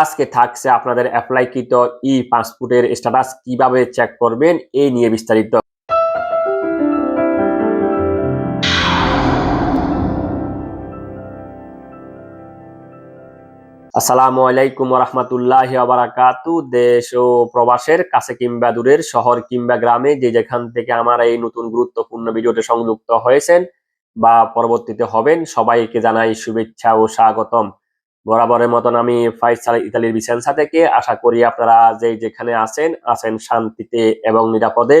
আজকে থাকছে আপনাদের অ্যাপ্লাইকৃত ই পাসপোর্টের স্ট্যাটাস কীভাবে চেক করবেন এই নিয়ে বিস্তারিত। আসসালামু আলাইকুম রহমতুল্লাহ বারাকাতু দেশ ও প্রবাসের কাছে কিংবা দূরের শহর কিংবা গ্রামে যে যেখান থেকে আমার এই নতুন গুরুত্বপূর্ণ ভিডিওতে সংযুক্ত হয়েছেন বা পরবর্তীতে হবেন, সবাইকে জানাই শুভেচ্ছা ও স্বাগতম। বরাবরের মতন আমি ফাইসাল ইতালির বিসেন্সা থেকে আশা করি আপনারা যে যেখানে আছেন আছেন শান্তিতে এবং নিরাপদে।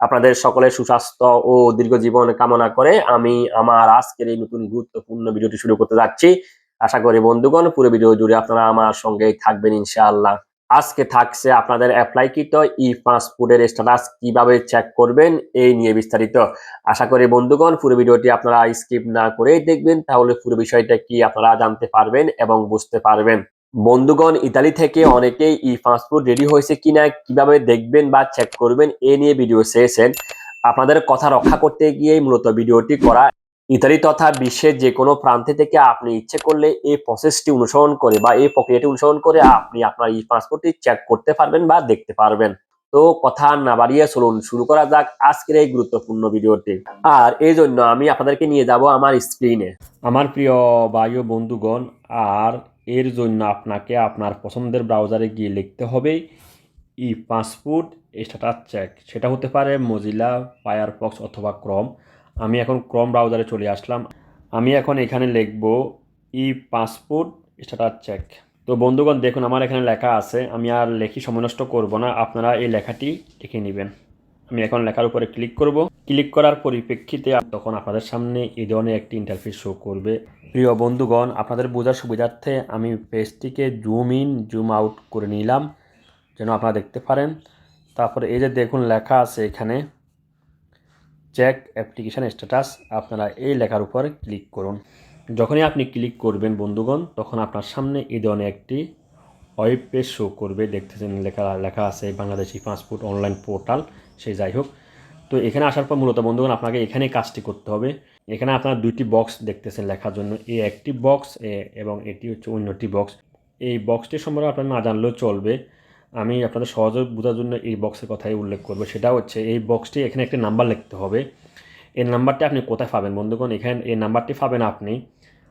আপনাদের সকলের সুস্বাস্থ্য ও দীর্ঘ জীবন কামনা করে আমি আমার আজকের এই নতুন গুরুত্বপূর্ণ ভিডিওটি শুরু করতে যাচ্ছি। আশা করি বন্ধুগণ, পুরো ভিডিও জুড়ে আপনারা আমার সঙ্গেই থাকবেন ইনশাআল্লাহ। আজকে থাকছে আপনাদের অ্যাপ্লাইকৃত ই পাসপোর্টের স্ট্যাটাস কীভাবে চেক করবেন, এই নিয়ে বিস্তারিত। আশা করি বন্ধুগণ, পুরো ভিডিওটি আপনারা স্কিপ না করেই দেখবেন, তাহলে পুরো বিষয়টা কি আপনারা জানতে পারবেন এবং বুঝতে পারবেন। বন্ধুগণ, ইতালি থেকে অনেকেই ই পাসপোর্ট রেডি হয়েছে কিনা, কীভাবে দেখবেন বা চেক করবেন, এ নিয়ে ভিডিও চেয়েছেন আপনাদের কথা রক্ষা করতে গিয়েই মূলত ভিডিওটি করা ইতালি তথা বিশ্বের যে কোনো প্রান্তে থেকে আপনি ইচ্ছে করলে এই প্রসেসটি অনুসরণ করে বা এই প্রক্রিয়াটি অনুসরণ করে আপনি আপনার ই পাসপোর্টটি চেক করতে পারবেন বা দেখতে পারবেন। তো কথা না বাড়িয়ে চলুন, শুরু করা যাক আজকের এই গুরুত্বপূর্ণ ভিডিওটি। আর এই জন্য আমি আপনাদেরকে নিয়ে যাব আমার স্ক্রিনে আমার প্রিয় বায়ু বন্ধুগণ, আর এর জন্য আপনাকে আপনার পছন্দের ব্রাউজারে গিয়ে লিখতে হবে ই পাসপোর্ট স্ট্যাটাস চেক সেটা হতে পারে মজিলা ফায়ারফক্স অথবা ক্রম আমি এখন ক্রম ব্রাউজারে চলে আসলাম। আমি এখন এখানে লিখব ই পাসপোর্ট স্ট্যাটাস চেক তো বন্ধুগণ, দেখুন, আমার এখানে লেখা আছে। আমি আর লেখি নষ্ট করব না। আপনারা এই লেখাটি লিখে নেবেন। আমি এখন লেখার উপরে ক্লিক করব। ক্লিক করার পরিপ্রেক্ষিতে তখন আপনাদের সামনে এই ধরনের একটি ইন্টারফেস শো করবে। প্রিয় বন্ধুগণ, আপনাদের বোঝার সুবিধার্থে আমি পেজটিকে জুম ইন জুম আউট করে নিলাম। যেন আপনারা দেখতে পারেন। তারপরে এই যে দেখুন, লেখা আছে এখানে। চেক অ্যাপ্লিকেশান স্ট্যাটাস আপনারা এই লেখার উপর ক্লিক করুন। যখনই আপনি ক্লিক করবেন বন্ধুগণ, তখন আপনার সামনে এই ধরনের একটি ওয়েব পেজ শো করবে। দেখতেছেন লেখা লেখা আছে বাংলাদেশি পাসপোর্ট অনলাইন পোর্টাল সেই যাই হোক। তো এখানে আসার পর মূলত বন্ধুগণ, আপনাকে এখানে কাজটি করতে হবে। এখানে আপনার দুইটি বক্স দেখতেছেন লেখার জন্য। এই একটি বক্স এবং এটি হচ্ছে অন্যটি বক্স। এই বক্সটি সম্পর্কে আপনারা না জানলেও চলবে। আমি আপনাদের সহজে বোঝার জন্য এই বক্সের কথাই উল্লেখ করব। সেটা হচ্ছে, এই বক্সটি এখানে একটি নাম্বার লিখতে হবে। এই নাম্বারটি আপনি কোথায় পাবেন বন্ধুগণ? এখানে এই নাম্বারটি পাবেন আপনি।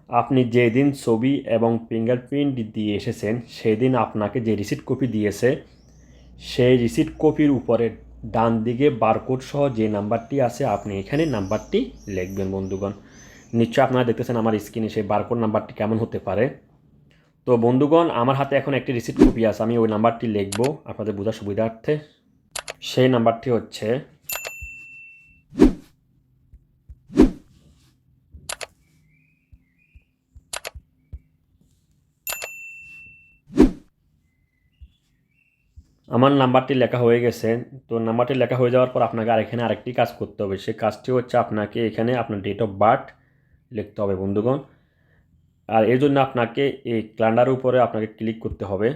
আপনি যেদিন ছবি এবং ফিঙ্গারপ্রিন্ট দিয়ে এসেছেন সেই দিন আপনাকে যে রিসিট কপি দিয়েছে, সেই রিসিট কপির উপরে ডান দিকে বারকোড সহ যে নাম্বারটি আছে, আপনি এখানে নাম্বারটি লিখবেন বন্ধুগণ। নিশ্চয় আপনারা দেখতেছেন আমার স্ক্রিনে সেই বারকোড নাম্বারটি কেমন হতে পারে। তো বন্ধুগণ, আমার হাতে এখন একটি রিসিপ্ট কপি আছে। আমি ওই নাম্বারটি লিখব আপনাদের বোঝার সুবিধার্থে। সেই নাম্বারটি হচ্ছে আমার নাম্বারটি লেখা হয়ে গেছে। তো নাম্বারটি লেখা হয়ে যাওয়ার পর আপনাকে আর এখানে আরেকটি কাজ করতে হবে। সেই কাজটি হচ্ছে আপনাকে এখানে আপনার ডেট অফ বার্থ লিখতে হবে বন্ধুগণ। আর এর জন্য আপনাকে এই ক্যালেন্ডারের উপরে আপনাকে ক্লিক করতে হবে।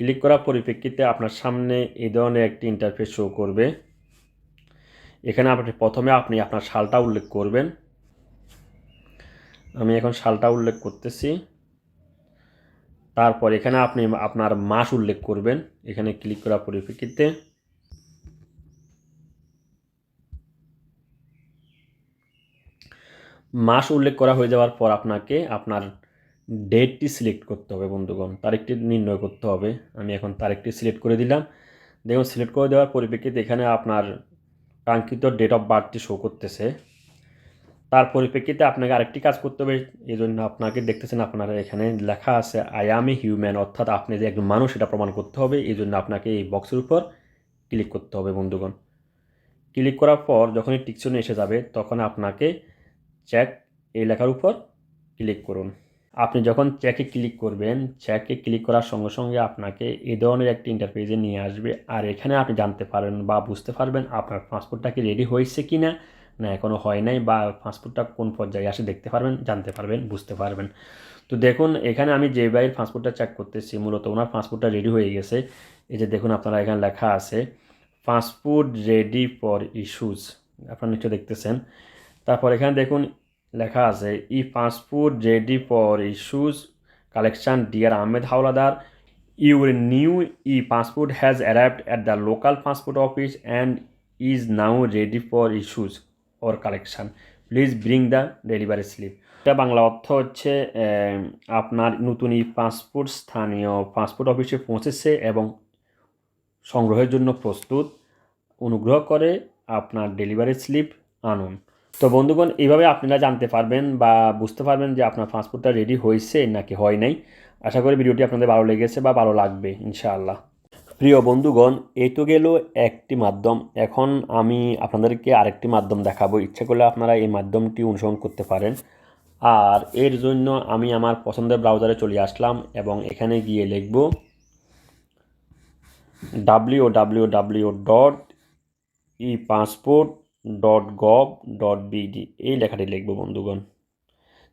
ক্লিক করার পরিপ্রেক্ষিতে আপনার সামনে এই ধরনের একটি ইন্টারফেস শো করবে। এখানে আপনি প্রথমে আপনি আপনার সালটা উল্লেখ করবেন। আমি এখন সালটা উল্লেখ করতেছি। তারপর এখানে আপনি আপনার মাস উল্লেখ করবেন। এখানে ক্লিক করার পরিপ্রেক্ষিতে মাস উল্লেখ করা হয়ে যাওয়ার পর আপনাকে আপনার ডেটটি সিলেক্ট করতে হবে, বন্ধুগণ। তারিখটি নির্ণয় করতে হবে। আমি এখন তারিখটি সিলেক্ট করে দিলাম। দেখুন, সিলেক্ট করে দেওয়ার পরিপ্রেক্ষিতে এখানে আপনার কাঙ্ক্ষিত ডেট অফ বার্থটি শো করতেছে। তার পরিপ্রেক্ষিতে আপনাকে আরেকটি কাজ করতে হবে। এই জন্য আপনাকে দেখতেছেন আপনারা এখানে লেখা আছে আই আম এ হিউম্যান অর্থাৎ আপনি যে একজন মানুষ, এটা প্রমাণ করতে হবে। এই জন্য আপনাকে এই বক্সের উপর ক্লিক করতে হবে, বন্ধুগণ। ক্লিক করার পর যখনই টিকশনে এসে যাবে, তখন আপনাকে চেক এই লেখার উপর ক্লিক করুন। আপনি যখন চেকে ক্লিক করবেন চেকে ক্লিক করার সঙ্গে সঙ্গে আপনাকে এই ধরনের একটি ইন্টারফেসে নিয়ে আসবে। আর এখানে আপনি জানতে পারবেন বা বুঝতে পারবেন আপনার পাসপোর্টটা কি রেডি হয়েছে কি না না এখনও হয় নাই বা পাসপোর্টটা কোন পর্যায়ে আসে দেখতে পারবেন, জানতে পারবেন, বুঝতে পারবেন। তো দেখুন, এখানে আমি যে ভাইয়ের পাসপোর্টটা চেক করতেছি, মূলত ওনার পাসপোর্টটা রেডি হয়ে গেছে। এই যে দেখুন আপনারা এখানে লেখা আছে পাসপোর্ট রেডি ফর ইস্যুস আপনারা নিশ্চয় দেখতেছেন। তারপর এখানে দেখুন লেখা আছে e passport ready for issues collection dear Ahmed Hawladar your new e passport has arrived at the local passport office and is now ready for issues or collection please bring the delivery slip এটা বাংলা অর্থ হচ্ছে আপনার নতুন ই passport স্থানীয় passport অফিসে পৌঁছেছে এবং সংগ্রহের জন্য প্রস্তুত। অনুগ্রহ করে আপনার ডেলিভারি স্লিপ আনুন। তো বন্ধুগণ, এইভাবে আপনারা জানতে পারবেন বা বুঝতে পারবেন যে আপনার পাসপোর্টটা রেডি হয়েছে নাকি হয় নাই। আশা করি ভিডিওটি আপনাদের ভালো লেগেছে বা ভালো লাগবে, ইনশাআল্লাহ। প্রিয় বন্ধুগণ, এই তো গেল একটি মাধ্যম। এখন আমি আপনাদেরকে আরেকটি মাধ্যম দেখাবো। ইচ্ছে করলে আপনারা এই মাধ্যমটি অনুসরণ করতে পারেন। আর এর জন্য আমি আমার পছন্দের ব্রাউজারে চলে আসলাম এবং এখানে গিয়ে লিখব W W W dot e passport dot gov dot BD এই লেখাটি লিখব, বন্ধুগণ।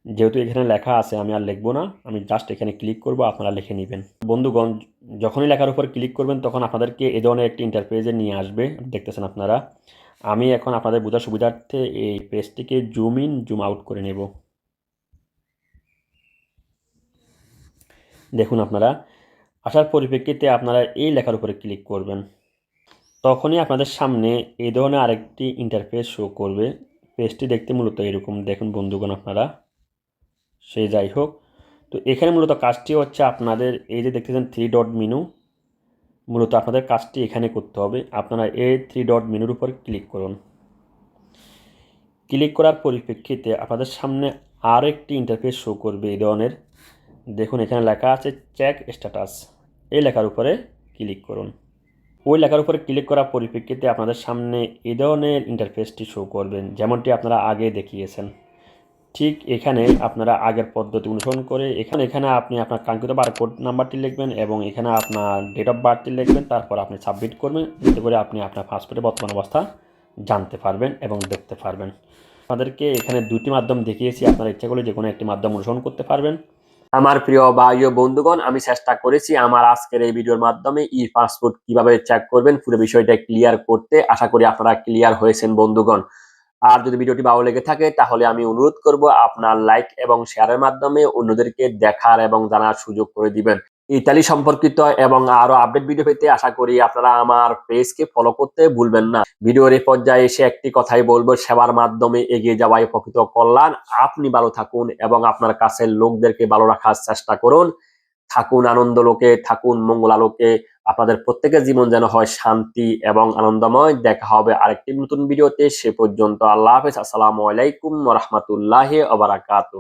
যেহেতু এখানে লেখা আছে, আমি আর লিখব না। আমি জাস্ট এখানে ক্লিক করব, আপনারা লিখে নেবেন। বন্ধুগণ, যখনই লেখার উপর ক্লিক করবেন, তখন আপনাদেরকে এ ধরনের একটি ইন্টারপেজে নিয়ে আসবে। দেখতেছেন আপনারা? আমি এখন আপনাদের বোঝার সুবিধার্থে এই পেজটিকে জুম ইন জুম আউট করে নেব। দেখুন আপনারা, আসার পরিপ্রেক্ষিতে আপনারা এই লেখার উপরে ক্লিক করবেন। তখনই আপনাদের সামনে এই ধরনের আরেকটি ইন্টারফেস শো করবে। পেজটি দেখতে মূলত এরকম। দেখুন বন্ধুগণ আপনারা। সে যাই হোক। তো এখানে মূলত কাজটি হচ্ছে আপনাদের এই যে দেখতেছেন থ্রি ডট মেনু মূলত আপনাদের কাজটি এখানে করতে হবে। আপনারা এই থ্রি ডট মেনুর উপর ক্লিক করুন। ক্লিক করার পরিপ্রেক্ষিতে আপনাদের সামনে আরও একটি ইন্টারফেস শো করবে এই ধরনের। দেখুন এখানে লেখা আছে চেক স্ট্যাটাস এই লেখার উপরে ক্লিক করুন। ওই লেখার উপরে ক্লিক করার পরিপ্রেক্ষিতে আপনাদের সামনে এই ধরনের ইন্টারফেসটি শো করবেন, যেমনটি আপনারা আগে দেখিয়েছেন। ঠিক এখানে আপনারা আগের পদ্ধতি অনুসরণ করে এখানে এখানে আপনি আপনার কাঙ্ক্ষিত বারকোড নাম্বারটি লিখবেন এবং এখানে আপনার ডেট অফ বার্থটি লিখবেন, তারপর আপনি সাবমিট করবেন যাতে করে আপনি আপনার পাসপোর্টের বর্তমান অবস্থা জানতে পারবেন এবং দেখতে পারবেন। আপনাদেরকে এখানে দুটি মাধ্যম দেখিয়েছি, আপনারা ইচ্ছা করলে যে কোনো একটি মাধ্যম অনুসরণ করতে পারবেন। আমার প্রিয় ও বন্ধুগণ, আমি চেষ্টা করেছি আমার আজকের এই ভিডিওর মাধ্যমে ই পাসপোর্ট কীভাবে চেক করবেন, পুরো বিষয়টা ক্লিয়ার করতে। আশা করি আপনারা ক্লিয়ার হয়েছেন বন্ধুগণ। আর যদি ভিডিওটি ভালো লেগে থাকে, তাহলে আমি অনুরোধ করব আপনার লাইক এবং শেয়ারের মাধ্যমে অন্যদেরকে দেখার এবং জানার সুযোগ করে দিবেন। ইতালি সম্পর্কিত এবং আরও আপডেট ভিডিও পেতে আশা করি আপনারা আমার পেজকে ফলো করতে ভুলবেন না। ভিডিওর এই পর্যায়ে এসে একটি কথাই বলব, সেবার মাধ্যমে এগিয়ে যাওয়াই প্রকৃত কল্যাণ। আপনি ভালো থাকুন এবং আপনার কাছের লোকদেরকে ভালো রাখার চেষ্টা করুন। থাকুন আনন্দ লোকে, থাকুন মঙ্গলালোকে আপনাদের প্রত্যেকের জীবন যেন হয় শান্তি এবং আনন্দময়। দেখা হবে আরেকটি নতুন ভিডিওতে সে পর্যন্ত আল্লাহ হাফেজ। আসসালামু আলাইকুম রহমতুল্লাহ আবরাকাতু